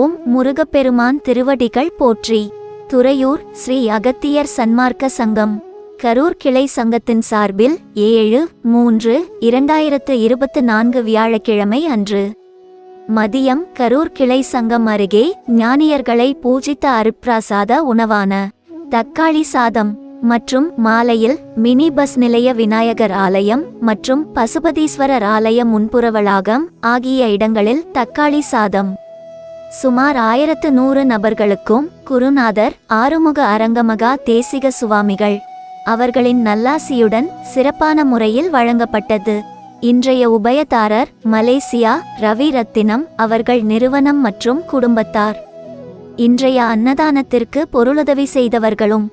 ஓம் முருகப்பெருமான் திருவடிகள் போற்றி. துறையூர் ஸ்ரீ அகத்தியர் சன்மார்க்க சங்கம். கரூர் கிளை சங்கத்தின் சார்பில் ஏழு மூன்று இரண்டாயிரத்து இருபத்து நான்கு வியாழக்கிழமை அன்று. மதியம் கரூர் கிளை சங்கம் அருகே ஞானியர்களை பூஜித்த அருப்பிராசாத உணவான தக்காளி சாதம் மற்றும் மாலையில் மினி பஸ் நிலைய விநாயகர் ஆலயம் மற்றும் பசுபதீஸ்வரர் ஆலய முன்புற வளாகம் ஆகிய இடங்களில் தக்காளி சாதம் சுமார் ஆயிரத்து நூறு நபர்களுக்கும் குருநாதர் ஆறுமுக அரங்கமகா தேசிக சுவாமிகள். அவர்களின் நல்லாசியுடன் சிறப்பான முறையில் வழங்கப்பட்டது. இன்றைய உபயதாரர் மலேசியா ரவி ரத்தினம் அவர்கள் நிறுவனம் மற்றும் குடும்பத்தார். இன்றைய அன்னதானத்திற்கு பொருளுதவி செய்தவர்களும்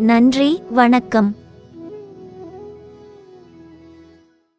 நன்றி வணக்கம்.